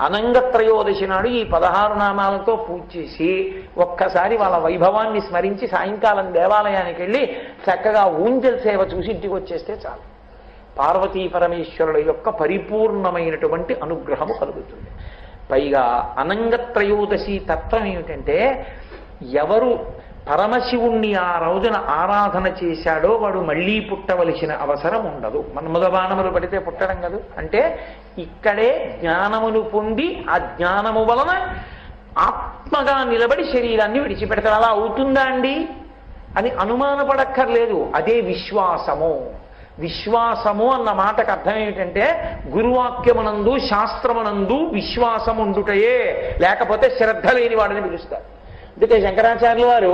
అనంగత్రయోదశి నాడు ఈ పదహారు నామాలతో పూజ చేసి ఒక్కసారి వాళ్ళ వైభవాన్ని స్మరించి సాయంకాలం దేవాలయానికి వెళ్ళి చక్కగా ఊంజల్ సేవ చూసి ఇంటికి వచ్చేస్తే చాలు. పార్వతీ పరమేశ్వరుల యొక్క పరిపూర్ణమైనటువంటి అనుగ్రహము కలుగుతుంది. పైగా అనంగత్రయోదశి తత్వం ఏమిటంటే ఎవరు పరమశివుణ్ణి ఆ రోజున ఆరాధన చేశాడో వాడు మళ్ళీ పుట్టవలసిన అవసరం ఉండదు. మన్మధబాణములు పడితే పుట్టడం కాదు. అంటే ఇక్కడే జ్ఞానమును పొంది ఆ జ్ఞానము వలన ఆత్మగా నిలబడి శరీరాన్ని విడిచిపెడతాడు. అలా అవుతుందా అండి? అని అనుమానపడక్కర్లేదు. అదే విశ్వాసము. విశ్వాసము అన్న మాటకు అర్థం ఏమిటంటే గురువాక్యమునందు శాస్త్రమునందు విశ్వాసం ఉండుటయే లేకపోతే శ్రద్ధ లేని వాడిని పిలుస్తారు. అందుకే శంకరాచార్యుల వారు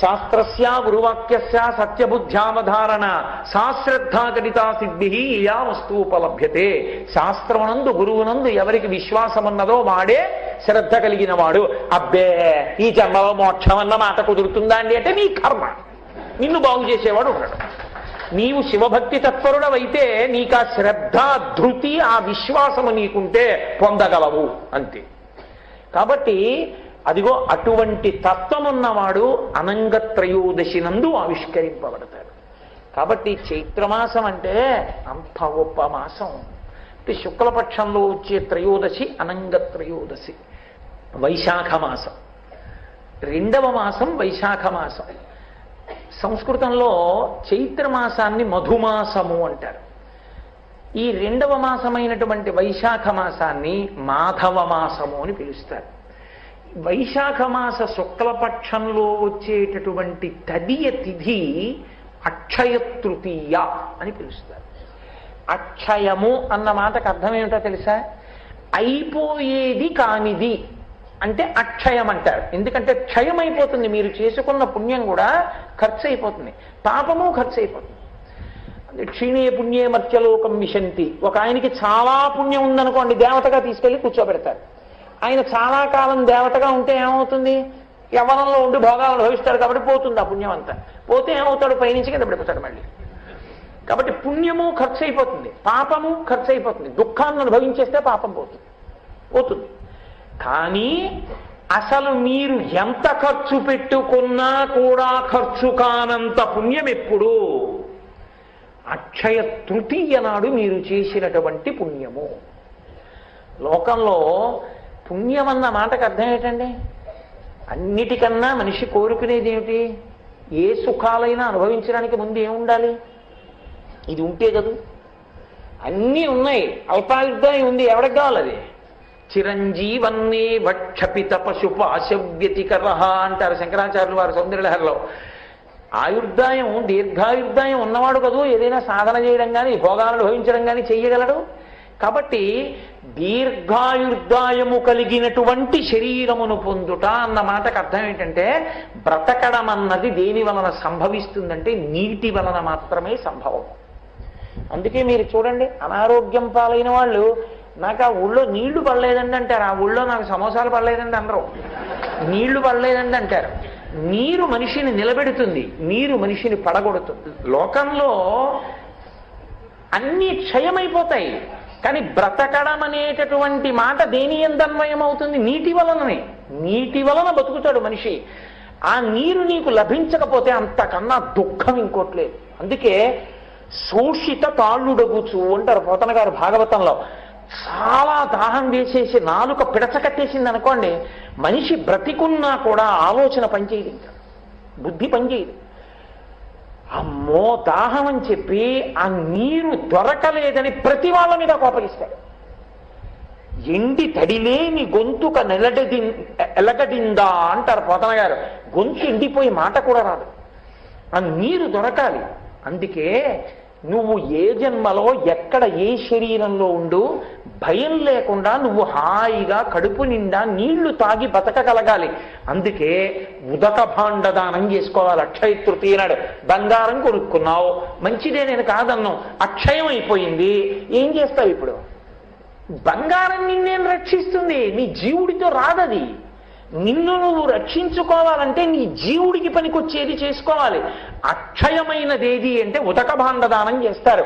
శాస్త్రస్య గురువాక్యస్య సత్యబుద్ధ్యావధారణ శాస్త్రద్ధాగడితా సిద్ధి యా వస్తువుపలభ్యతే శాస్త్రమునందు గురువునందు ఎవరికి విశ్వాసం ఉన్నదో వాడే శ్రద్ధ కలిగిన వాడు అబ్బే ఈ జన్మలో మోక్షం అన్న మాట కుదురుతుందా అండి? అంటే నీ కర్మ. నిన్ను బాగు చేసేవాడు ఉండడు. నీవు శివభక్తి తత్పరుడవైతే నీకు ఆ శ్రద్ధ ధృతి ఆ విశ్వాసము నీకుంటే పొందగలవు అంతే. కాబట్టి అదిగో అటువంటి తత్వం ఉన్నవాడు అనంగత్రయోదశి నందు ఆవిష్కరింపబడతాడు. కాబట్టి చైత్రమాసం అంటే అంత గొప్ప మాసం. అంటే శుక్లపక్షంలో వచ్చే త్రయోదశి అనంగత్రయోదశి. వైశాఖ మాసం. రెండవ మాసం వైశాఖ మాసం. సంస్కృతంలో చైత్రమాసాన్ని మధుమాసము అంటారు. ఈ రెండవ మాసమైనటువంటి వైశాఖ మాసాన్ని మాధవ మాసము అని పిలుస్తారు. వైశాఖ మాస శుక్లపక్షంలో వచ్చేటటువంటి తదియ తిథి అక్షయ తృతీయ అని పిలుస్తారు. అక్షయము అన్న మాటకు అర్థం ఏమిటో తెలుసా? అయిపోయేది కానిది అంటే అక్షయం అంటారు. ఎందుకంటే క్షయం అయిపోతుంది మీరు చేసుకున్న పుణ్యం కూడా ఖర్చు అయిపోతుంది పాపము ఖర్చు అయిపోతుంది క్షీణే పుణ్యే మర్త్యలోకం విశంతి ఒక ఆయనకి చాలా పుణ్యం ఉందనుకోండి దేవతగా తీసుకెళ్ళి కూర్చోబెడతారు. ఆయన చాలా కాలం దేవతగా ఉంటే ఏమవుతుంది? యవనంలో ఉండి భోగాలు అనుభవిస్తాడు కాబట్టి పోతుంది ఆ పుణ్యం అంతా. పోతే ఏమవుతాడు? పైనుంచి కింద పడిపోతాడు మళ్ళీ. కాబట్టి పుణ్యము ఖర్చు అయిపోతుంది పాపము ఖర్చు అయిపోతుంది దుఃఖాన్ని అనుభవించేస్తే పాపం పోతుంది. పోతుంది. కానీ అసలు మీరు ఎంత ఖర్చు పెట్టుకున్నా కూడా ఖర్చు కానంత పుణ్యం ఎప్పుడు? అక్షయ తృతీయ నాడు మీరు చేసినటువంటి పుణ్యము. లోకంలో పుణ్యం అన్న మాటకు అర్థం ఏంటండి? అన్నిటికన్నా మనిషి కోరుకునేది ఏమిటి? ఏ సుఖాలైనా అనుభవించడానికి ముందు ఏముండాలి ఇది ఉంటే కదూ? అన్నీ ఉన్నాయి. అల్పాయుద్ధాయం ఉంది. ఎవరికి కావాలి అది? చిరంజీవన్నే వక్షపిత పశుపాశవ్యతికర అంటారు శంకరాచార్యులు వారు సౌందర్యలహరిలో. ఆయుర్దాయం దీర్ఘాయుర్దాయం ఉన్నవాడు కదూ? ఏదైనా సాధన చేయడం కానీ భోగాలను అనుభవించడం కానీ చెయ్యగలడు? కాబట్టి దీర్ఘాయుర్దాయము కలిగినటువంటి శరీరమును పొందుట అన్న మాటకు అర్థం ఏంటంటే బ్రతకడం అన్నది దేని వలన సంభవిస్తుందంటే నీటి వలన మాత్రమే సంభవం. అందుకే మీరు చూడండి అనారోగ్యం పాలైన వాళ్ళు నాకు ఆ ఊళ్ళో నీళ్ళు పడలేదండి అంటారు. ఆ ఊళ్ళో నాకు సమోసాలు పడలేదండి అనరు. నీళ్ళు పడలేదండి అంటారు. నీరు మనిషిని నిలబెడుతుంది నీరు మనిషిని పడగొడుతుంది. లోకంలో అన్నీ క్షయమైపోతాయి. కానీ బ్రతకడం అనేటటువంటి మాట దేని ఎందన్వయం అవుతుంది నీటి వలననే. నీటి వలన బతుకుతాడు మనిషి. ఆ నీరు నీకు లభించకపోతే అంతకన్నా దుఃఖం ఇంకోట్లేదు అందుకే శోషిత తాళ్ళుడగుచు అంటారు పోతన గారు భాగవతంలో. చాలా దాహం వేసేసి నాలుక పిడచకట్టేసింది అనుకోండి మనిషి బ్రతికున్నా కూడా ఆలోచన పనిచేయదు ఇంకా. బుద్ధి పనిచేయదు. అమ్మో దాహం అని చెప్పి ఆ నీరు దొరకలేదని ప్రతి వాళ్ళ మీద కోపగిస్తాడు ఎండి తడిలేని గొంతుక నెలడది ఎలగడిందా అంటారు పోతన గారు. గొంతు ఎండిపోయి మాట కూడా రాదు. ఆ నీరు దొరకాలి. అందుకే నువ్వు ఏ జన్మలో ఎక్కడ ఏ శరీరంలో ఉండు భయం లేకుండా నువ్వు హాయిగా కడుపు నిండా నీళ్ళు తాగి బతకగలగాలి. అందుకే ఉదక భాండదానం చేసుకోవాలి. అక్షయ తృతీయ నాడు బంగారం కొనుక్కున్నావు. మంచిదే నేను కాదన్నావు. అక్షయం అయిపోయింది. ఏం చేస్తావు ఇప్పుడు? బంగారం నిన్నేం రక్షిస్తుంది? నీ జీవుడితో రాదది. నిన్ను నువ్వు రక్షించుకోవాలంటే నీ జీవుడికి పనికొచ్చేది చేసుకోవాలి. అక్షయమైనదేది అంటే ఉదక భాండదానం చేస్తారు.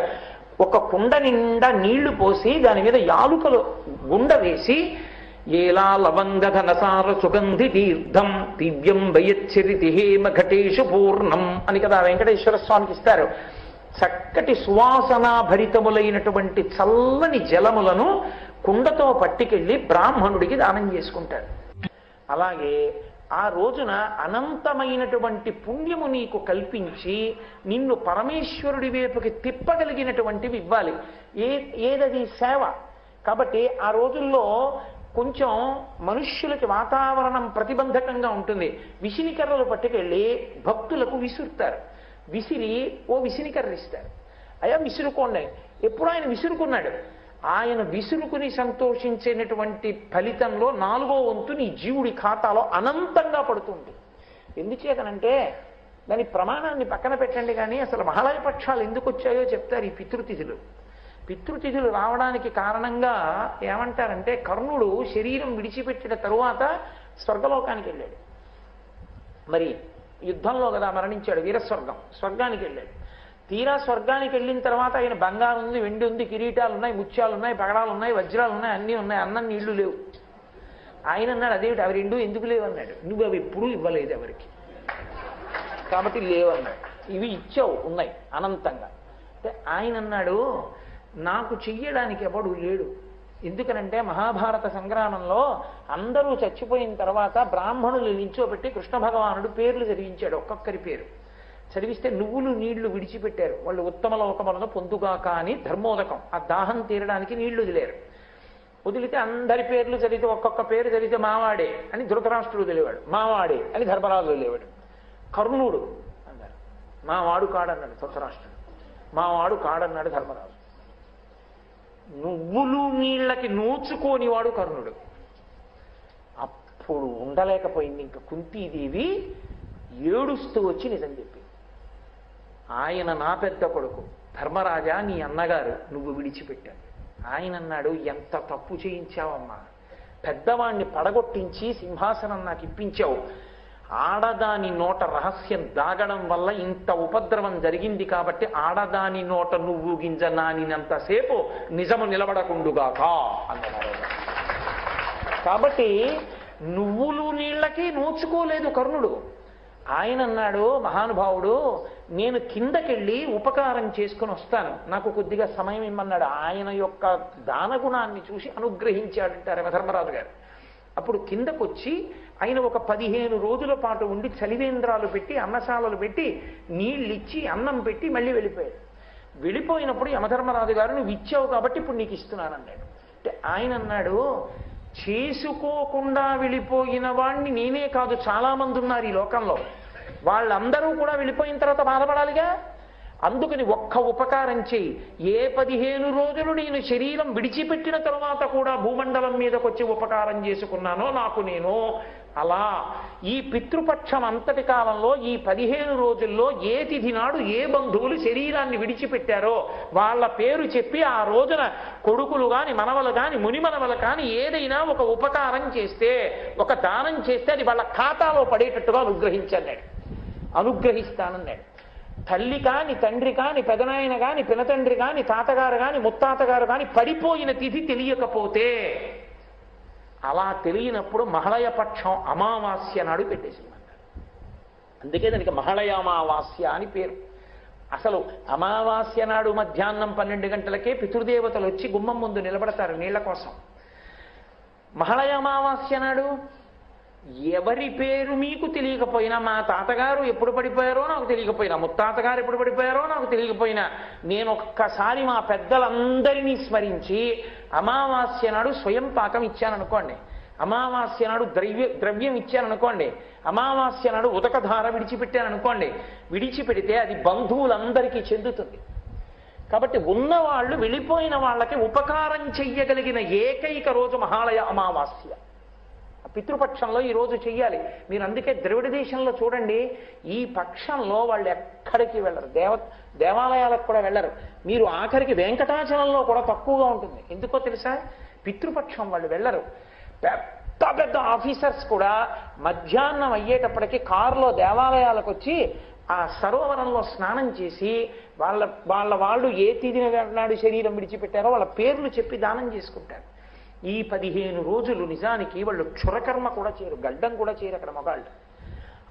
ఒక కుండ నిండా నీళ్ళు పోసి దాని మీద యాలుకలు గుండ వేసి ఏలా లవంగధనసార సుగంధి తీర్థం దివ్యం వయచ్చరితి హేమ ఘటేషు పూర్ణం అని కదా వెంకటేశ్వర స్వామికి ఇస్తారు. చక్కటి సువాసనా భరితములైనటువంటి చల్లని జలములను కుండతో పట్టుకెళ్ళి బ్రాహ్మణుడికి దానం చేసుకుంటారు అలాగే ఆ రోజున అనంతమైనటువంటి పుణ్యము నీకు కల్పించి నిన్ను పరమేశ్వరుడి వైపుకి తిప్పగలిగినటువంటివి ఇవ్వాలి. ఏ ఏదది సేవ? కాబట్టి ఆ రోజుల్లో కొంచెం మనుష్యులకి వాతావరణం ప్రతిబంధకంగా ఉంటుంది. విసినికర్రలు పట్టుకెళ్ళి భక్తులకు విసురుతారు. విసిరి ఓ విసినికర్ర ఇస్తారు అయ్యా విసురుకోండి. ఎప్పుడు ఆయన విసురుకున్నాడు. ఆయన విసురుకుని సంతోషించేటటువంటి ఫలితంలో నాలుగో వంతు నీ జీవుడి ఖాతాలో అనంతంగా పడుతుంది. ఎందుచేతనంటే దాని ప్రమాణాన్ని పక్కన పెట్టండి కానీ అసలు మహాలయ పక్షాలు ఎందుకు వచ్చాయో చెప్తారు ఈ పితృతిథులు. పితృతిథులు రావడానికి కారణంగా ఏమంటారంటే కర్ణుడు శరీరం విడిచిపెట్టిన తరువాత స్వర్గలోకానికి వెళ్ళాడు. మరి యుద్ధంలో కదా మరణించాడు వీరస్వర్గం. స్వర్గానికి వెళ్ళాడు. తీరా స్వర్గానికి వెళ్ళిన తర్వాత ఆయన బంగారం ఉంది వెండి ఉంది కిరీటాలు ఉన్నాయి ముత్యాలు ఉన్నాయి పగడాలు ఉన్నాయి వజ్రాలు ఉన్నాయి అన్నీ ఉన్నాయి అన్నం నీళ్ళు లేవు. ఆయన అన్నాడు అదేమిటి? అవి రెండు ఎందుకు లేవు? అన్నాడు. నువ్వు అవి ఎప్పుడూ ఇవ్వలేదు ఎవరికి. కాబట్టి లేవన్నాడు ఇవి ఇచ్చావు ఉన్నాయి అనంతంగా. అంటే ఆయన అన్నాడు నాకు చెయ్యడానికి ఎవడు లేడు. ఎందుకనంటే మహాభారత సంగ్రామంలో అందరూ చచ్చిపోయిన తర్వాత బ్రాహ్మణులు నిల్చోబెట్టి కృష్ణ భగవానుడు పేర్లు చదివించాడు ఒక్కొక్కరి పేరు. చదివిస్తే నువ్వులు నీళ్ళు విడిచిపెట్టారు. వాళ్ళు ఉత్తమ లోకములను పొందుగాక అని ధర్మోదకం. ఆ దాహం తీరడానికి నీళ్ళు వదిలేరు. వదిలితే అందరి పేర్లు చదివితే ఒక్కొక్క పేరు చదివితే మావాడే అని ధృతరాష్ట్రుడు తెలివాడు మావాడే అని ధర్మరాజు తెలివాడు కర్ణుడు అన్నారు. మావాడు కాడన్నాడు ధృతరాష్ట్రుడు. మావాడు కాడన్నాడు ధర్మరాజు. నువ్వులు నీళ్ళకి నోచుకోనివాడు కర్ణుడు. అప్పుడు ఉండలేకపోయింది ఇంకా కుంతీదేవి. ఏడుస్తూ వచ్చి నిజం చెప్పింది. ఆయన నా పెద్ద కొడుకు. ధర్మరాజా నీ అన్నగారు నువ్వు విడిచిపెట్టావు. ఆయన అన్నాడు ఎంత తప్పు చేయించావమ్మా. పెద్దవాణ్ణి పడగొట్టించి సింహాసనం నాకు ఇప్పించావు. ఆడదాని నోట రహస్యం దాగడం వల్ల ఇంత ఉపద్రవం జరిగింది కాబట్టి ఆడదాని నోట నువ్వు గింజ నానినంతసేపు నిజము నిలబడకుండుగాక అన్నారు కాబట్టి నువ్వులు నీళ్ళకి నోచుకోలేదు కర్ణుడు. ఆయన అన్నాడు మహానుభావుడు నేను కిందకెళ్ళి ఉపకారం చేసుకుని వస్తాను. నాకు కొద్దిగా సమయం ఇమ్మన్నాడు. ఆయన యొక్క దానగుణాన్ని చూసి అనుగ్రహించాడంటారు యమధర్మరాజు గారు. అప్పుడు కిందకొచ్చి ఆయన ఒక పదిహేను రోజుల పాటు ఉండి చలివేంద్రాలు పెట్టి అన్నశాలలు పెట్టి నీళ్ళిచ్చి అన్నం పెట్టి మళ్ళీ వెళ్ళిపోయాడు. వెళ్ళిపోయినప్పుడు యమధర్మరాజు గారు నువ్వు ఇచ్చావు కాబట్టి ఇప్పుడు నీకు ఇస్తున్నానన్నాడు. అంటే ఆయన అన్నాడు చేసుకోకుండా వెళ్ళిపోయిన వాణ్ణి నేనే కాదు చాలామంది ఉన్నారు ఈ లోకంలో. వాళ్ళందరూ కూడా వెళ్ళిపోయిన తర్వాత బాధపడాలిగా? అందుకని ఒక్క ఉపకారం చేయి. ఏ పదిహేను రోజులు నేను శరీరం విడిచిపెట్టిన తరువాత కూడా భూమండలం మీదకి వచ్చి ఉపకారం చేసుకున్నానో నాకు నేను అలా. ఈ పితృపక్షం అంతటి కాలంలో ఈ పదిహేను రోజుల్లో ఏ తిథి నాడు ఏ బంధువులు శరీరాన్ని విడిచిపెట్టారో వాళ్ళ పేరు చెప్పి ఆ రోజున కొడుకులు కాని మనవలు కాని మునిమనవలు కాని ఏదైనా ఒక ఉపకారం చేస్తే ఒక దానం చేస్తే అది వాళ్ళ ఖాతాలో పడేటట్టుగా అనుగ్రహించన్నాడు అనుగ్రహిస్తానన్నాడు. తల్లి కాని తండ్రి కాని పెదనాయన కాని పినతండ్రి కాని తాతగారు కాని ముత్తాతగారు కాని పడిపోయిన తిథి తెలియకపోతే అలా తెలియనప్పుడు మహళయ పక్షం అమావాస్య నాడు పెట్టేసిందంట. అందుకే దానికి మహళయ అమావాస్య అని పేరు. అసలు అమావాస్య నాడు మధ్యాహ్నం పన్నెండు గంటలకే పితృదేవతలు వచ్చి గుమ్మం ముందు నిలబడతారు నీళ్ళ కోసం. మహళయ అమావాస్య నాడు ఎవరి పేరు మీకు తెలియకపోయినా మా తాతగారు ఎప్పుడు పడిపోయారో నాకు తెలియకపోయినా ముత్తాతగారు ఎప్పుడు పడిపోయారో నాకు తెలియకపోయినా నేను ఒక్కసారి మా పెద్దలందరినీ స్మరించి అమావాస్య నాడు స్వయం పాకం ఇచ్చాననుకోండి అమావాస్య నాడు ద్రవ్య ద్రవ్యం ఇచ్చాననుకోండి అమావాస్య నాడు ఉదకధార విడిచిపెట్టాననుకోండి విడిచిపెడితే అది బంధువులందరికీ చెందుతుంది. కాబట్టి ఉన్నవాళ్ళు వెళ్ళిపోయిన వాళ్ళకి ఉపకారం చెయ్యగలిగిన ఏకైక రోజు మహాలయ అమావాస్య. పితృపక్షంలో ఈరోజు చెయ్యాలి. మీరు అందుకే ద్రవిడ దేశంలో చూడండి ఈ పక్షంలో వాళ్ళు ఎక్కడికి వెళ్ళరు. దేవ దేవాలయాలకు కూడా వెళ్ళరు. మీరు ఆఖరికి వెంకటాచలంలో కూడా తక్కువగా ఉంటుంది. ఎందుకో తెలుసా? పితృపక్షం వాళ్ళు వెళ్ళరు. పెద్ద పెద్ద ఆఫీసర్స్ కూడా మధ్యాహ్నం అయ్యేటప్పటికి కారులో దేవాలయాలకు వచ్చి ఆ సరోవరంలో స్నానం చేసి వాళ్ళ వాళ్ళ వాళ్ళు ఏ తిదిన నాడు శరీరం విడిచిపెట్టారో వాళ్ళ పేర్లు చెప్పి దానం చేసుకుంటారు. ఈ పదిహేను రోజులు నిజానికి వాళ్ళు క్షురకర్మ కూడా చేయరు గడ్డం కూడా చేయరు అక్కడ మగాళ్ళు.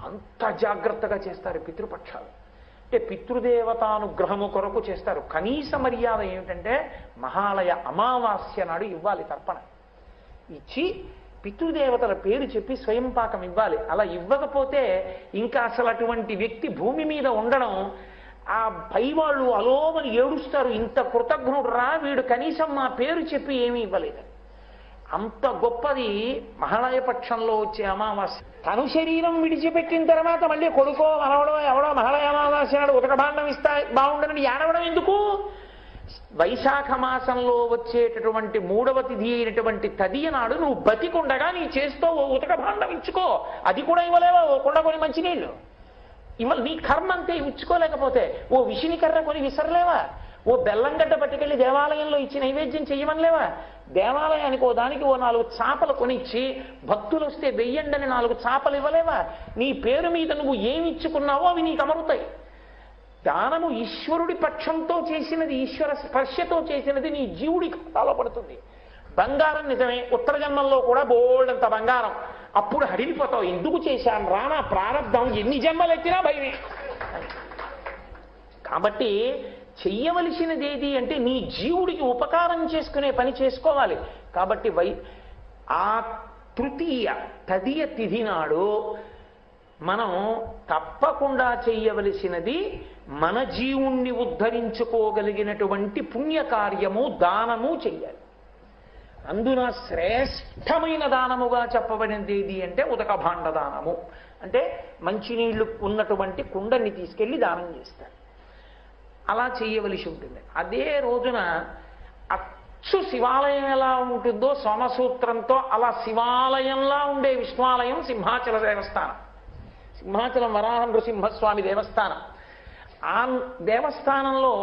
అంత జాగ్రత్తగా చేస్తారు పితృపక్షాలు. అంటే పితృదేవతానుగ్రహము కొరకు చేస్తారు. కనీస మర్యాద ఏమిటంటే మహాలయ అమావాస్య నాడు ఇవ్వాలి తర్పణ. ఇచ్చి పితృదేవతల పేరు చెప్పి స్వయం పాకం ఇవ్వాలి. అలా ఇవ్వకపోతే ఇంకా అసలు అటువంటి వ్యక్తి భూమి మీద ఉండడం ఆ పై వాళ్ళు అలోమని ఏడుస్తారు. ఇంత కృతజ్ఞుడు రా వీడు కనీసం మా పేరు చెప్పి ఏమీ ఇవ్వలేదని అంత గొప్పది మహాళయ పక్షంలో వచ్చే అమావాస్య. తను శరీరం విడిచిపెట్టిన తర్వాత మళ్ళీ కొడుకో మనవడో ఎవడో మహాళయ అమావాస్య నాడు ఉతక భాండం ఇస్తా బాగుండని ఏడవడం ఎందుకు? వైశాఖ మాసంలో వచ్చేటటువంటి మూడవ తిథి అయినటువంటి తదియ నాడు నువ్వు బతికుండగా నీ చేస్తూ ఓ ఉతక భాండం ఇచ్చుకో. అది కూడా ఇవ్వలేవా? ఓ కుండ కొని మంచినీళ్ళు. ఇవ్వ నీ కర్మ అంతే ఇచ్చుకోలేకపోతే ఓ విషిని కర్ర కొని విసరలేవా? ఓ బెల్లం గడ్డ పట్టుకెళ్ళి దేవాలయంలో ఇచ్చి నైవేద్యం చెయ్యమనిలేవా? దేవాలయానికి ఓ దానికి ఓ నాలుగు చాపలు కొనిచ్చి భక్తులు వస్తే వెయ్యండని నాలుగు చాపలు ఇవ్వలేవా? నీ పేరు మీద నువ్వు ఏమి ఇచ్చుకున్నావో అవి నీకు అమరుతాయి. దానము ఈశ్వరుడి పక్షంతో చేసినది ఈశ్వర స్పర్శతో చేసినది నీ జీవుడి ఖాతాలో పడుతుంది. బంగారం నిజమే ఉత్తర జన్మల్లో కూడా బోల్డంత బంగారం. అప్పుడు హడిలిపోతావు. ఎందుకు చేశాను రానా ప్రారంధం ఎన్ని జన్మలు ఎత్తినా భయమే. కాబట్టి చెయ్యవలసినది ఏది అంటే నీ జీవుడికి ఉపకారం చేసుకునే పని చేసుకోవాలి. కాబట్టి వై ఆ తృతీయ తదియ తిథి నాడు మనం తప్పకుండా చెయ్యవలసినది మన జీవుణ్ణి ఉద్ధరించుకోగలిగినటువంటి పుణ్యకార్యము దానము చెయ్యాలి. అందున శ్రేష్టమైన దానముగా చెప్పబడినది ఏది అంటే ఉదకభాండ దానము అంటే మంచినీళ్ళు ఉన్నటువంటి కుండని తీసుకెళ్ళి దానం చేస్తారు. అలా చేయవలసి ఉంటుంది. అదే రోజున అచ్చు శివాలయం ఎలా ఉంటుందో సోమసూత్రంతో అలా శివాలయంలా ఉండే విష్ణువాలయం సింహాచల దేవస్థానం. సింహాచలం వరాహ నృసింహస్వామి దేవస్థానం. ఆ దేవస్థానంలో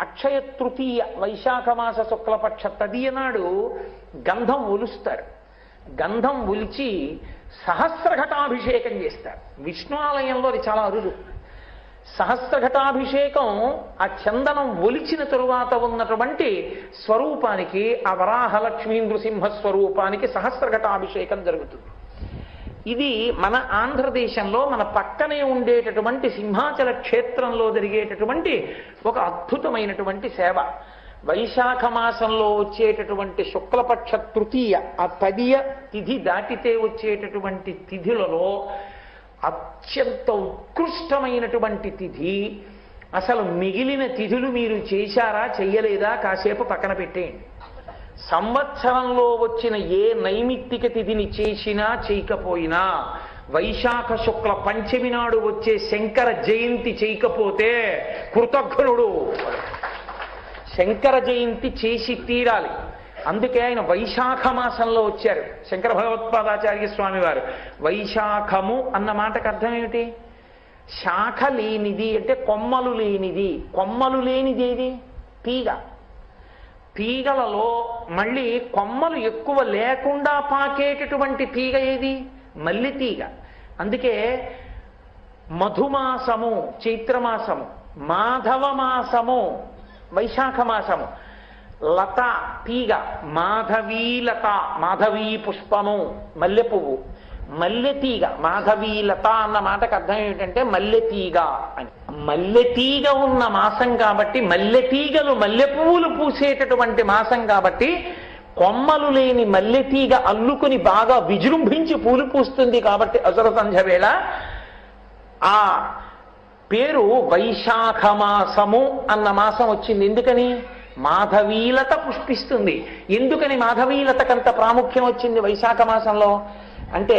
అక్షయ తృతీయ వైశాఖ మాస శుక్లపక్ష తదియ నాడు గంధం ఒలుస్తారు. గంధం ఒలిచి సహస్రఘటాభిషేకం చేస్తారు. విష్ణు ఆలయంలో అది చాలా అరుదు. సహస్రఘటాభిషేకం ఆ చందనం ఒలిచిన తరువాత ఉన్నటువంటి స్వరూపానికి ఆ వరాహలక్ష్మీ నృసింహ స్వరూపానికి సహస్రఘటాభిషేకం జరుగుతుంది. ఇది మన ఆంధ్రదేశంలో మన పక్కనే ఉండేటటువంటి సింహాచల క్షేత్రంలో జరిగేటటువంటి ఒక అద్భుతమైనటువంటి సేవ. వైశాఖ మాసంలో వచ్చేటటువంటి శుక్లపక్ష తృతీయ ఆ తదియ తిథి దాటితే వచ్చేటటువంటి తిథులలో అత్యంత ఉత్కృష్టమైనటువంటి తిథి. అసలు మిగిలిన తిథులు మీరు చేశారా చెయ్యలేదా? కాసేపు పక్కన పెట్టేయండి. సంవత్సరంలో వచ్చిన ఏ నైమిత్తిక తిథిని చేసినా చేయకపోయినా వైశాఖ శుక్ల పంచమి నాడు వచ్చే శంకర జయంతి చేయకపోతే కృతజ్ఞుడు. శంకర జయంతి చేసి తీరాలి. అందుకే ఆయన వైశాఖ మాసంలో వచ్చారు. శంకర భగవత్పాదాచార్య స్వామి వారు. వైశాఖము అన్న మాటకు అర్థం ఏమిటి? శాఖ లేనిది అంటే కొమ్మలు లేనిది. కొమ్మలు లేనిది ఏది? తీగ తీగలలో మళ్ళీ కొమ్మలు ఎక్కువ లేకుండా పాకేటటువంటి తీగ ఏది? మల్లి తీగ అందుకే మధుమాసము చైత్రమాసము మాధవ మాసము వైశాఖ మాసము లత తీగ మాధవీ లత మాధవీ పుష్పము మల్లె పువ్వు మల్లె తీగ మాధవీ లత అన్న మాటకు అర్థం ఏమిటంటే మల్లె తీగ అని. మల్లె తీగ ఉన్న మాసం కాబట్టి మల్లె తీగలు మల్లె పువ్వులు పూసేటటువంటి మాసం కాబట్టి కొమ్మలు లేని మల్లె తీగ అల్లుకుని బాగా విజృంభించి పూలు పూస్తుంది కాబట్టి అసురసంధ్య వేళ ఆ పేరు వైశాఖ మాసము అన్న మాసం వచ్చింది. ఎందుకని? మాధవీలత పుష్పిస్తుంది. ఎందుకని మాధవీలతకంత ప్రాముఖ్యం వచ్చింది వైశాఖ మాసంలో? అంటే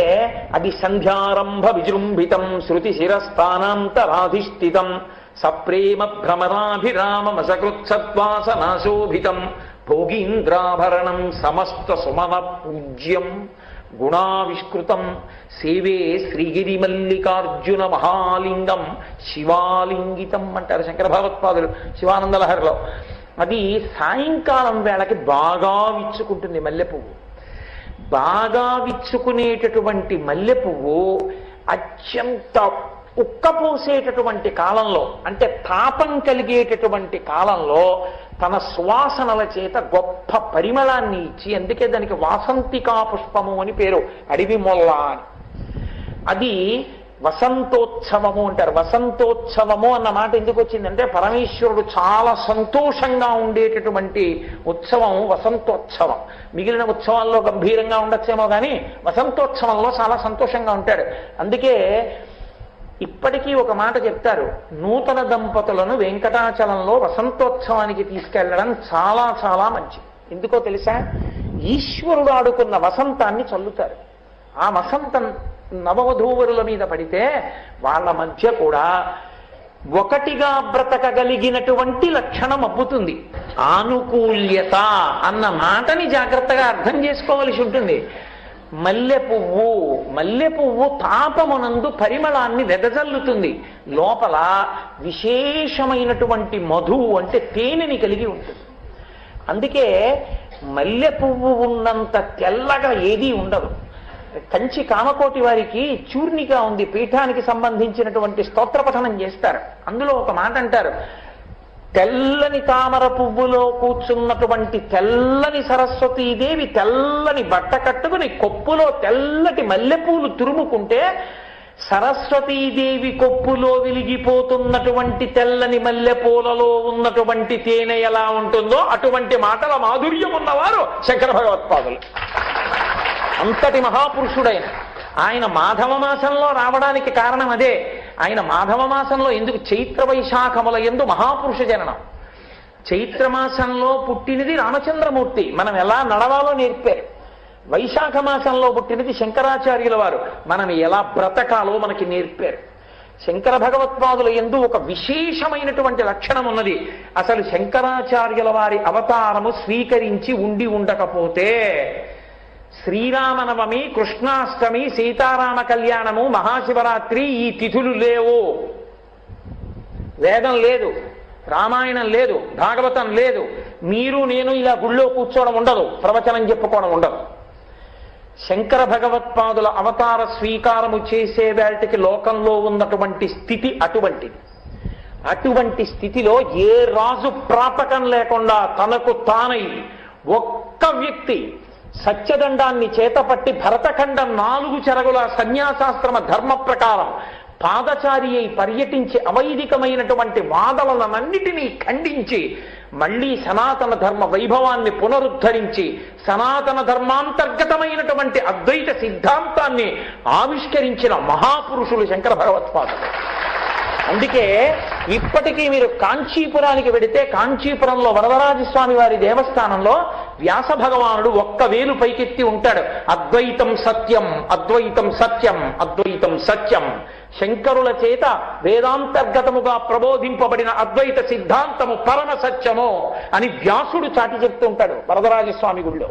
అది సంధ్యారంభ విజృంభితం శృతి శిరస్థానాంతరాధిష్ఠితం సప్రేమ భ్రమరాభిరామమసకృత్సద్వాసనాశోభితం భోగీంద్రాభరణం సమస్త సుమన పూజ్యం గుణావిష్కృతం సేవే శ్రీగిరిమల్లికార్జున మహాలింగం శివాలింగితం అంటారు శంకర భగవత్పాదులు శివానందలహరిలో. లహరిలో అది సాయంకాలం వేళకి బాగా విచ్చుకుంటుంది మల్లె పువ్వు బాగా విచ్చుకునేటటువంటి మల్లె పువ్వు అత్యంత ఉక్కపోసేటటువంటి కాలంలో అంటే తాపం కలిగేటటువంటి కాలంలో తన సువాసనల చేత గొప్ప పరిమళాన్ని ఇచ్చి అందుకే దానికి వాసంతికా పుష్పము అని పేరు అడవి మొల్ల అని. అది వసంతోత్సవము అంటారు. వసంతోత్సవము అన్న మాట ఎందుకు వచ్చిందంటే పరమేశ్వరుడు చాలా సంతోషంగా ఉండేటటువంటి ఉత్సవం వసంతోత్సవం. మిగిలిన ఉత్సవాల్లో గంభీరంగా ఉండొచ్చేమో కానీ వసంతోత్సవంలో చాలా సంతోషంగా ఉంటాడు. అందుకే ఇప్పటికీ ఒక మాట చెప్తారు. నూతన దంపతులను వెంకటాచలంలో వసంతోత్సవానికి తీసుకెళ్ళడం చాలా చాలా మంచిది. ఎందుకో తెలుసా? ఈశ్వరుడు ఆడుకున్న వసంతాన్ని చల్లుతారు. ఆ వసంతం నవవధూవరుల మీద పడితే వాళ్ళ మధ్య కూడా ఒకటిగా బ్రతకగలిగినటువంటి లక్షణం అబ్బుతుంది. ఆనుకూల్యత అన్న మాటని జాగ్రత్తగా అర్థం చేసుకోవలసి ఉంటుంది. మల్లె పువ్వు మల్లె పువ్వు తాపమునందు పరిమళాన్ని వెదజల్లుతుంది. లోపల విశేషమైనటువంటి మధువు అంటే తేనెని కలిగి ఉంటుంది. అందుకే మల్లె పువ్వు ఉన్నంత తెల్లగా ఏదీ ఉండదు. కంచి కామకోటి వారికి చూర్ణిగా ఉంది. పీఠానికి సంబంధించినటువంటి స్తోత్ర పఠనం చేస్తారు. అందులో ఒక మాట అంటారు. తెల్లని తామర పువ్వులో కూర్చున్నటువంటి తెల్లని సరస్వతీదేవి తెల్లని బట్ట కట్టుకుని కొప్పులో తెల్లటి మల్లెపూలు తురుముకుంటే సరస్వతీదేవి కొప్పులో వెలిగిపోతున్నటువంటి తెల్లని మల్లెపూలలో ఉన్నటువంటి తేనె ఎలా ఉంటుందో అటువంటి మాటల మాధుర్యం ఉన్నవారు శంకర భగవత్పాదులు. అంతటి మహాపురుషుడైన ఆయన మాధవ మాసంలో రావడానికి కారణం అదే. ఆయన మాధవ మాసంలో ఎందుకు చైత్ర వైశాఖముల ఎందు మహాపురుష జననం? చైత్ర మాసంలో పుట్టినది రామచంద్రమూర్తి. మనం ఎలా నడవాలో నేర్పారు. వైశాఖ మాసంలో పుట్టినది శంకరాచార్యుల వారు. మనం ఎలా బ్రతకాలో మనకి నేర్పారు. శంకర భగవత్పాదుల ఎందు ఒక విశేషమైనటువంటి లక్షణం ఉన్నది. అసలు శంకరాచార్యుల వారి అవతారము స్వీకరించి ఉండి ఉండకపోతే శ్రీరామనవమి కృష్ణాష్టమి సీతారామ కళ్యాణము మహాశివరాత్రి ఈ తిథులు లేవు. వేదం లేదు రామాయణం లేదు భాగవతం లేదు. మీరు నేను ఇలా గుళ్ళో కూర్చోవడం ఉండదు ప్రవచనం చెప్పుకోవడం ఉండదు. శంకర భగవత్పాదుల అవతార స్వీకారము చేసే వేటికి లోకంలో ఉన్నటువంటి స్థితి అటువంటిది. అటువంటి స్థితిలో ఏ రాజు ప్రాపకం లేకుండా తనకు తానై ఒక్క వ్యక్తి సత్యదండాన్ని చేతపట్టి భరతఖండం నాలుగు చెరగుల సన్యాసాశ్రమ ధర్మ ప్రకారం పాదచారి అయి పర్యటించి అవైదికమైనటువంటి వాదనలనన్నిటినీ ఖండించి మళ్ళీ సనాతన ధర్మ వైభవాన్ని పునరుద్ధరించి సనాతన ధర్మాంతర్గతమైనటువంటి అద్వైత సిద్ధాంతాన్ని ఆవిష్కరించిన మహాపురుషులు శంకర భగవత్పాదులు. అందుకే ఇప్పటికీ మీరు కాంచీపురానికి వెడితే కాంచీపురంలో వరదరాజస్వామి వారి దేవస్థానంలో వ్యాస భగవానుడు ఒక్క వేలు పైకెత్తి ఉంటాడు. అద్వైతం సత్యం అద్వైతం సత్యం అద్వైతం సత్యం. శంకరుల చేత వేదాంతర్గతముగా ప్రబోధింపబడిన అద్వైత సిద్ధాంతము పరమ సత్యము అని వ్యాసుడు చాటి చెప్తూ ఉంటాడు వరదరాజస్వామి గుళ్ళో